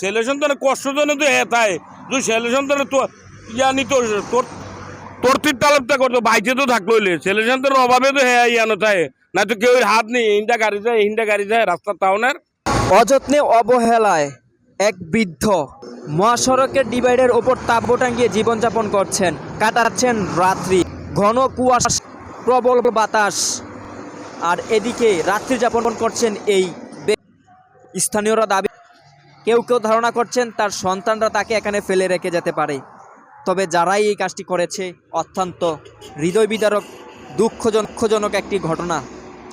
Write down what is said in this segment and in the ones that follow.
ছেলে সন্তানের কষ্ট জন্য তো হ্যাঁ তাই। তুই ছেলে সন্তানের তো ইয়ানি তোর তোর তোর তির তালাবটা করতো বাইতে তো থাকল ছেলে সন্তানের অভাবে তো হ্যাঁ ইয়ানো তাই। না তো কেউ হাত নেই হিন্দা গাড়ি যায় হিন্দা গাড়ি যায়, রাস্তার টাউনের। অযত্নে অবহেলায় এক বৃদ্ধ মহাসড়কের ডিভাইডের ওপর তাব্য টাঙ্গিয়ে জীবনযাপন করছেন, কাটাচ্ছেন রাত্রি। ঘন কুয়াশা, প্রবল বাতাস। আর এদিকে রাত্রি যাপন করছেন এই স্থানীয়রা দাবি কেউ কেউ ধারণা করছেন তার সন্তানরা তাকে এখানে ফেলে রেখে যেতে পারে। তবে যারাই এই কাজটি করেছে, অত্যন্ত হৃদয় বিদারক দুঃখজনক একটি ঘটনা।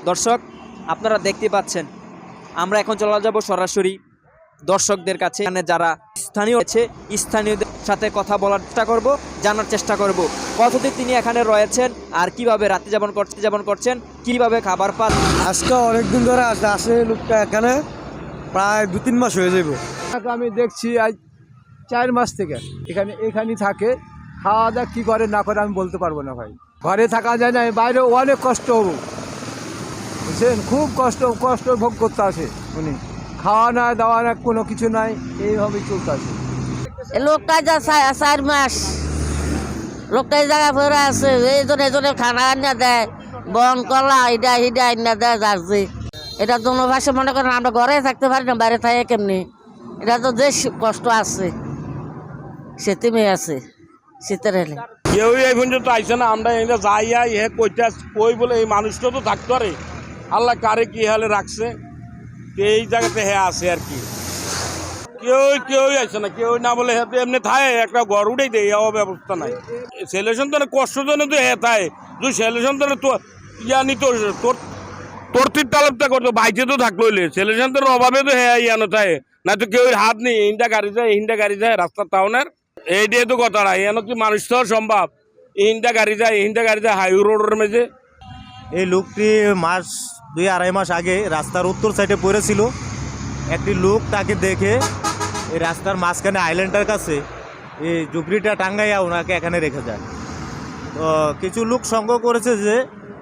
দর্শক, আপনারা দেখতে পাচ্ছেন, আমরা এখন চলে যাব সরাসরি দর্শকদের কাছে। এখানে যারা স্থানীয় আছে স্থানীয়দের সাথে কথা বলার চেষ্টা করব, জানার চেষ্টা করব। কতদিন তিনি এখানে রয়েছেন, আর কীভাবে রাতে যাপন করতে যাপন করছেন, কীভাবে খাবার পান? আজকে অনেকদিন ধরে আসে লোকটা এখানে। প্রায় দু তিন মাস হয়ে যাব তাকে আমি দেখছি আজ চার মাস থেকে এখানে এখানেই থাকে। খাওয়া দাওয়া কী করে না করে আমি বলতে পারব না ভাই। ঘরে থাকা যায় না বাইরে অনেক কষ্ট হব। বুঝছেন? খুব কষ্ট কষ্ট ভোগ করতে আসে উনি। খাওয়া না দাওয়া না কোনো কিছু নাই এইভাবেই চলতে আসে। লোকটা যা চার মাস। লোকটা এই জায়গা ফেরে আছে এইজনে এজনে খানা আনিয়া দেয় বন কলা হিডা হিডা আনিয়া দেয় যাচ্ছে এটা ভাষা মনে করেন আমরা ঘরে থাকতে পারি না, বাইরে থাকে কেমনি? এটা তো যে কষ্ট আছে, সেতে মেয়ে আছে শীতের এলে কেউই এই পর্যন্ত আইসে না, আমরা এটা যাই আই, হে কইটা কই বলে এই মানুষটা তো থাকতে আরে আল্লাহ কারে কি হালে রাখছে? এই জায়গাতে হ্যাঁ আছে আর কি। কেউ কেউই আইসে না কেউ না বলে হ্যাঁ এমনি থায়, একটা ঘর উঠেই দেয়, এও ব্যবস্থা নাই। ছেলে সন্তানের কষ্ট জন্য তো হ্যাঁ থায়। তুই ছেলে সন্তানের তো ইয়ানি তোর তোর তোর তির করতো বাইতে তো থাকল ছেলে সন্তানের অভাবে তো হ্যাঁ ইয়ানো থায় না তো কেউ হাত নেই হিন্দা গাড়ি যায় হিন্দা গাড়ি যায় রাস্তার টাউনের। এই দিয়ে তো কথা নাই এন কি মানুষ তো সম্ভব। হিন্দা গাড়ি যায় হিন্দা গাড়ি যায় হাই রোডের মেঝে। এই লোকটি মাস দুই, আড়াই মাস আগে রাস্তার উত্তর সাইডে পড়েছিল। একটি লোক তাকে দেখে এই রাস্তার মাঝখানে আইল্যান্ডের কাছে এই ঝুপড়িটা টাঙ্গাইয়া ওনাকে এখানে রেখে যায়। তো কিছু লোক সঙ্গ করেছে যে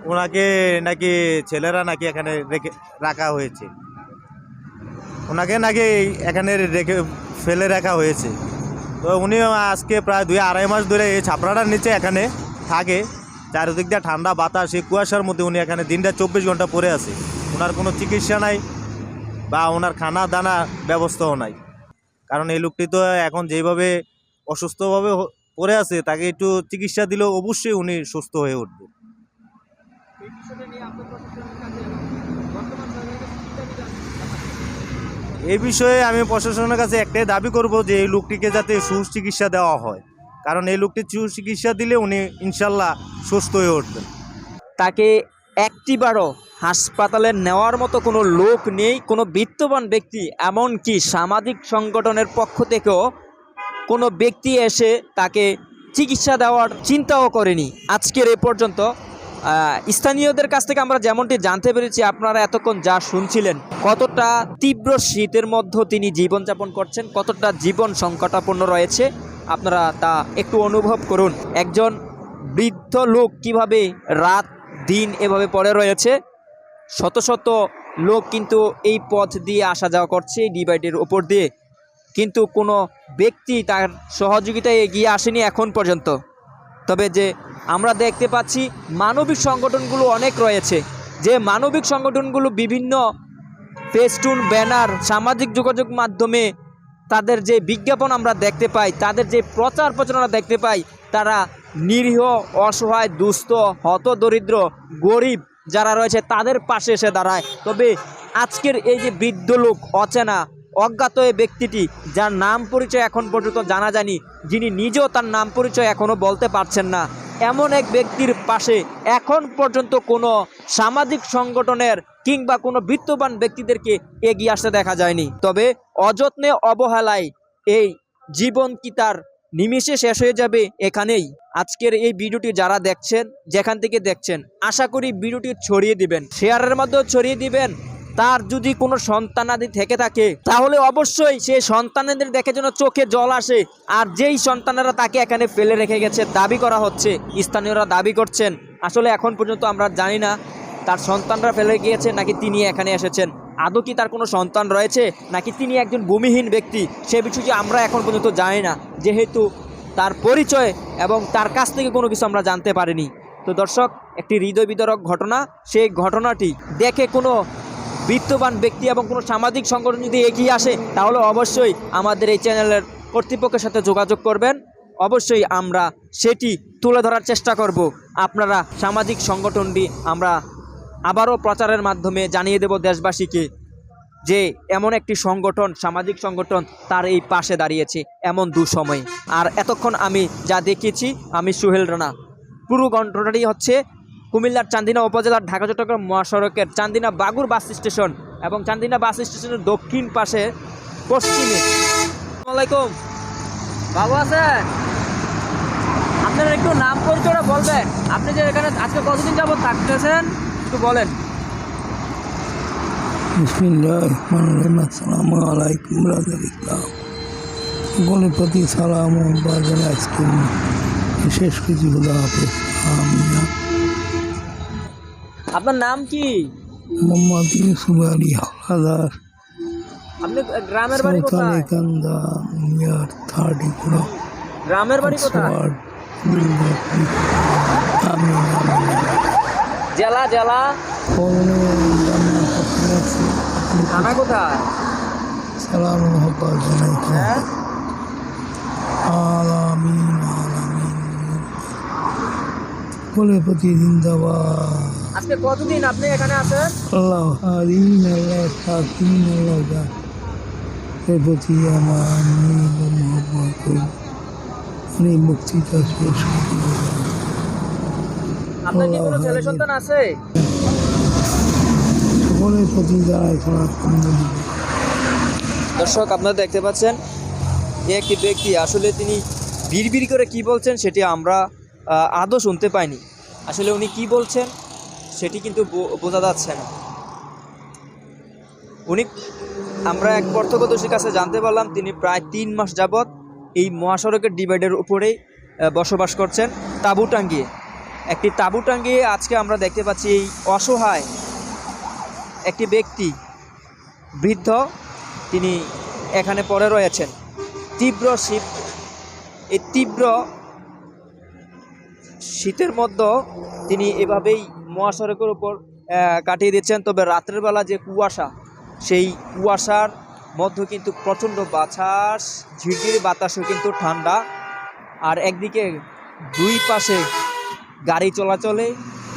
ওনাকে নাকি ছেলেরা নাকি এখানে রেখে রাখা হয়েছে। ওনাকে নাকি এখানে রেখে ফেলে রাখা হয়েছে। তো উনি আজকে প্রায় দুই, আড়াই মাস ধরে এই ছাপড়াটার নিচে এখানে থাকে। চারিদিক দিয়ে ঠান্ডা বাতাস, এই কুয়াশার মধ্যে উনি এখানে দিনটা চব্বিশ ঘণ্টা পড়ে আছে। ওনার কোনো চিকিৎসা নাই বা ওনার খানা দানা ব্যবস্থাও নাই। কারণ এই লোকটি তো এখন যেভাবে অসুস্থভাবে পড়ে আছে, তাকে একটু চিকিৎসা দিলেও অবশ্যই উনি সুস্থ হয়ে উঠবে। এই বিষয়ে আমি প্রশাসনের কাছে একটাই দাবি করব যে এই লোকটিকে যাতে সুচিকিৎসা দেওয়া হয়। কারণ এই লোকটি সুচিকিৎসা দিলে উনি ইনশাল্লাহ সুস্থ হয়ে উঠবেন। তাকে একটিবারও হাসপাতালে নেওয়ার মতো কোনো লোক নেই কোনো বিত্তবান ব্যক্তি এমনকি সামাজিক সংগঠনের পক্ষ থেকেও কোনো ব্যক্তি এসে তাকে চিকিৎসা দেওয়ার চিন্তাও করেনি। আজকের এ পর্যন্ত স্থানীয়দের কাছ থেকে আমরা যেমনটি জানতে পেরেছি, আপনারা এতক্ষণ যা শুনছিলেন, কতটা তীব্র শীতের মধ্যে তিনি জীবনযাপন করছেন, কতটা জীবন সংকটাপন্ন রয়েছে, আপনারা তা একটু অনুভব করুন। একজন বৃদ্ধ লোক কীভাবে রাত দিন এভাবে পড়ে রয়েছে, শত শত লোক কিন্তু এই পথ দিয়ে আসা যাওয়া করছে, এই ডিভাইডের ওপর দিয়ে। কিন্তু কোনো ব্যক্তি তার সহযোগিতায় এগিয়ে আসেনি এখন পর্যন্ত। তবে যে আমরা দেখতে পাচ্ছি মানবিক সংগঠনগুলো অনেক রয়েছে। যে মানবিক সংগঠনগুলো বিভিন্ন ফেস্টুন, ব্যানার, সামাজিক যোগাযোগ মাধ্যমে তাদের যে বিজ্ঞাপন আমরা দেখতে পাই, তাদের যে প্রচার প্রচারণা দেখতে পাই, তারা নিরীহ, অসহায়, দুস্থ, হত দরিদ্র, গরিব যারা রয়েছে তাদের পাশে এসে দাঁড়ায়। তবে আজকের এই যে বৃদ্ধ লোক, অচেনা অজ্ঞাত এই ব্যক্তিটি, যার নাম পরিচয় এখন পর্যন্ত জানা যায়নি, যিনি নিজেও তার নাম পরিচয় এখনও বলতে পারছেন না। এমন এক ব্যক্তির পাশে এখন পর্যন্ত কোনো সামাজিক সংগঠনের কিংবা কোনো বিত্তবান ব্যক্তিদেরকে এগিয়ে আসতে দেখা যায়নি। তবে অযত্নে অবহেলায় এই জীবন কি তার নিমিষে শেষ হয়ে যাবে এখানেই। আজকের এই ভিডিওটি যারা দেখছেন, যেখান থেকে দেখছেন, আশা করি ভিডিওটি ছড়িয়ে দিবেন। শেয়ারের মাধ্যমে ছড়িয়ে দিবেন। তার যদি কোনো সন্তানাদি থেকে থাকে, তাহলে অবশ্যই সে সন্তানদের দেখে যেন চোখে জল আসে। আর যেই সন্তানেরা তাকে এখানে ফেলে রেখে গেছে, দাবি করা হচ্ছে, স্থানীয়রা দাবি করছেন। আসলে এখন পর্যন্ত আমরা জানি না তার সন্তানরা ফেলে গিয়েছে নাকি তিনি এখানে এসেছেন। আদৌ কি তার কোনো সন্তান রয়েছে নাকি তিনি একজন ভূমিহীন ব্যক্তি, সে বিষয়টি আমরা এখন পর্যন্ত জানি না। যেহেতু তার পরিচয় এবং তার কাছ থেকে কোনো কিছু আমরা জানতে পারিনি। তো দর্শক, একটি হৃদয় বিতরক ঘটনা, সেই ঘটনাটি দেখে কোনো বিত্তবান ব্যক্তি এবং কোনো সামাজিক সংগঠন যদি এগিয়ে আসে, তাহলে অবশ্যই আমাদের এই চ্যানেলের কর্তৃপক্ষের সাথে যোগাযোগ করবেন। অবশ্যই আমরা সেটি তুলে ধরার চেষ্টা করব। আপনারা সামাজিক সংগঠনটি আমরা আবারও প্রচারের মাধ্যমে জানিয়ে দেব দেশবাসীকে যে এমন একটি সংগঠন, সামাজিক সংগঠন তার এই পাশে দাঁড়িয়েছে এমন দুঃসময়ে। আর এতক্ষণ আমি যা দেখেছি আমি সুহেল রানা। পুরো ঘটনাটি হচ্ছে কুমিল্লার চান্দিনা উপজেলার ঢাকা চট্টগ্রাম মহাসড়কের চান্দিনা বাগুর বাস স্টেশন এবং চান্দিনা বাস স্টেশনের দক্ষিণ পাশে পশ্চিমে। আসসালামাইকুম বাবু আছেন? আপনার একটু নাম পরিচয়টা বলবেন। আপনি যে এখানে আজকে কতদিন যাবত থাকতেছেন? একটু বলেন। বিসমিল্লাহ আসসালামু আলাইকুম রাজার ইসলাম। সকলের প্রতি সালাম বাজার বিশেষ কিছু হলো হাফেজ আমিনা। আপনার নাম কি? মোহাম্মদ ইউসুফ আলী হাওলাদার আপনি গ্রামের বাড়ি সাঁওতালি কোথায়? কান্দা নিয়ার থার্টি গ্রামের বাড়ি কোথায়? জেলা জেলা? থানা কোথায়? সালাম জানাই হ্যাঁ? আলামিন আলামিন। বলে প্রতি জিন্দাবাদ আজকে কতদিন আপনি এখানে আছেন? আল্লাহ হারিন আল্লাহ সাকিন আল্লাহ যা। এর প্রতি আমার আমি বক্তৃতা শেষ করি সকলের প্রতি দর্শক আপনারা দেখতে পাচ্ছেন একটি ব্যক্তি আসলে তিনি বিড়বিড় করে কি বলছেন সেটি আমরা আদৌ শুনতে পাইনি। আসলে উনি কি বলছেন? সেটি কিন্তু বোঝা যাচ্ছে না। উনি আমরা এক প্রত্যক্ষদর্শীর কাছে জানতে পারলাম তিনি প্রায় তিন মাস যাবৎ এই মহাসড়কের ডিভাইডের উপরেই বসবাস করছেন তাঁবু টাঙ্গিয়ে। একটি তাঁবু টাঙ্গিয়ে আজকে আমরা দেখতে পাচ্ছি এই অসহায় একটি ব্যক্তি, বৃদ্ধ, তিনি এখানে পড়ে রয়েছেন। তীব্র শীত। এই তীব্র শীতের মধ্যে তিনি এভাবেই মহাসড়কের উপর কাটিয়ে দিচ্ছেন। তবে রাতের বেলা যে কুয়াশা, সেই কুয়াশার মধ্যে কিন্তু প্রচণ্ড বাতাস, ঝিরঝির বাতাসও কিন্তু ঠান্ডা। আর একদিকে দুই পাশে গাড়ি চলাচলে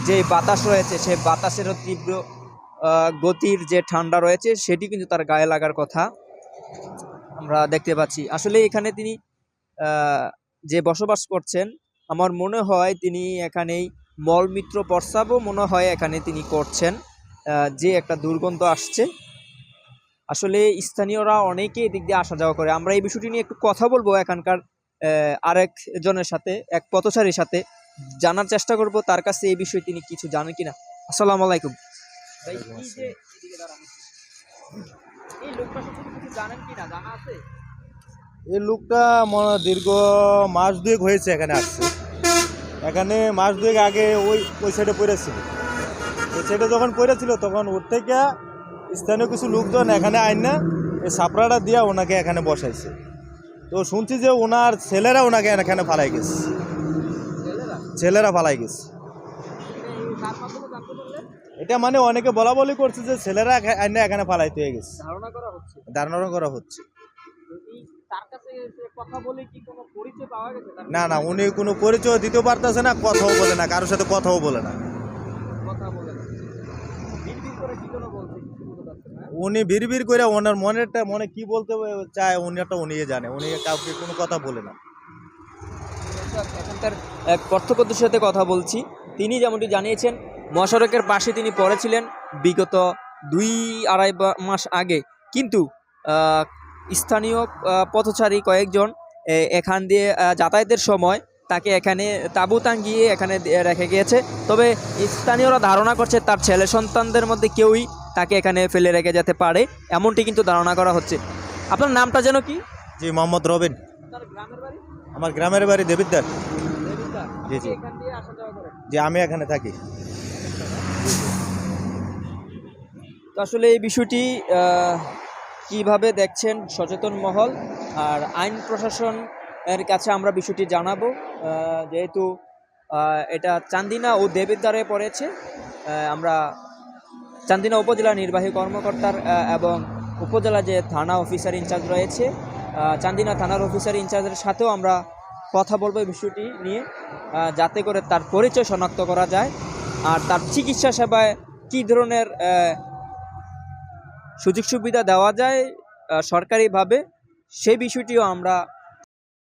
যে বাতাস রয়েছে সেই বাতাসেরও তীব্র গতির যে ঠান্ডা রয়েছে, সেটি কিন্তু তার গায়ে লাগার কথা আমরা দেখতে পাচ্ছি। আসলে এখানে তিনি যে বসবাস করছেন, আমার মনে হয় তিনি এখানেই মলমিত্র প্রস্রাবও মনে হয় এখানে তিনি করছেন আহ, যে একটা দুর্গন্ধ আসছে। আসলে স্থানীয়রা অনেকে এদিক দিয়ে আসা যাওয়া করে। আমরা এই বিষয়টি নিয়ে একটু কথা বলব এখানকার আহ, আরেক জনের সাথে এক পথচারীর সাথে। জানার চেষ্টা করব তার কাছে এই বিষয়ে তিনি কিছু জানেন কিনা। আসসালামু আলাইকুম। এই লোকটা সম্পর্কে কিছু জানেন কিনা? জানা আছে? এই লোকটা মনে দীর্ঘ মাস দুয়েক হয়েছে এখানে আসছে। এখানে মাস দুয়েক আগে ওই ওই সাইডে পড়েছিল। ওই সাইডে যখন পড়েছিল তখন ওর থেকে স্থানীয় কিছু লোকজন এখানে আইন না এই সাপড়াটা দিয়ে ওনাকে এখানে বসাইছে। তো শুনছি যে ওনার ছেলেরা ওনাকে এখানে ফালাই গেছে। ছেলেরা ফালাই গেছে। এটা মানে অনেকে বলা বলি করছে যে ছেলেরা এখা- এখানে ফালাইতে হয়ে গেছে। ধারণা করা হচ্ছে। না না উনি কোনো পরিচয় দিতে পারতেছে না কথাও বলে না কারোর সাথে কথাও বলে না। কথা বলে না। বিড়বিড় করে কি কোনো বলছে কিছু বোঝা যাচ্ছে না। উনি ভিড় ভিড় করে ওনার মনেরটা মনে কি বলতে চায় উনি একটা উনি জানে উনি কাউকে কোনো কথা বলে না। এখানকার এক প্রত্যক্ষদর্শীর সাথে কথা বলছি। তিনি যেমনটি জানিয়েছেন মহাসড়কের পাশে তিনি পড়েছিলেন বিগত দুই আড়াই মাস আগে। কিন্তু আহ, স্থানীয় পথচারী কয়েকজন এখান দিয়ে যাতায়াতের সময় তাকে এখানে তাঁবু টাঙ্গিয়ে এখানে রেখে গিয়েছে। তবে স্থানীয়রা ধারণা করছে তার ছেলে সন্তানদের মধ্যে কেউই তাকে এখানে ফেলে রেখে যেতে পারে এমনটি কিন্তু ধারণা করা হচ্ছে। আপনার নামটা যেন কি? জি মোহাম্মদ রবিন। বাড়ি? আমার গ্রামের বাড়ি দেবিদ্দার জি জি। যে আমি এখানে থাকি। তো আসলে এই বিষয়টি কীভাবে দেখছেন সচেতন মহল আর আইন প্রশাসন এর কাছে আমরা বিষয়টি জানাব। যেহেতু এটা চান্দিনা ও দেবিদ্বারে পড়েছে আমরা চান্দিনা উপজেলা নির্বাহী কর্মকর্তার এবং উপজেলা যে থানা অফিসার ইনচার্জ রয়েছে চান্দিনা থানার অফিসার ইনচার্জের সাথেও আমরা কথা বলব বিষয়টি নিয়ে যাতে করে তার পরিচয় শনাক্ত করা যায়। আর তার চিকিৎসা সেবায় কী ধরনের সুযোগ সুবিধা দেওয়া যায় সরকারিভাবে। সেই বিষয়টিও আমরা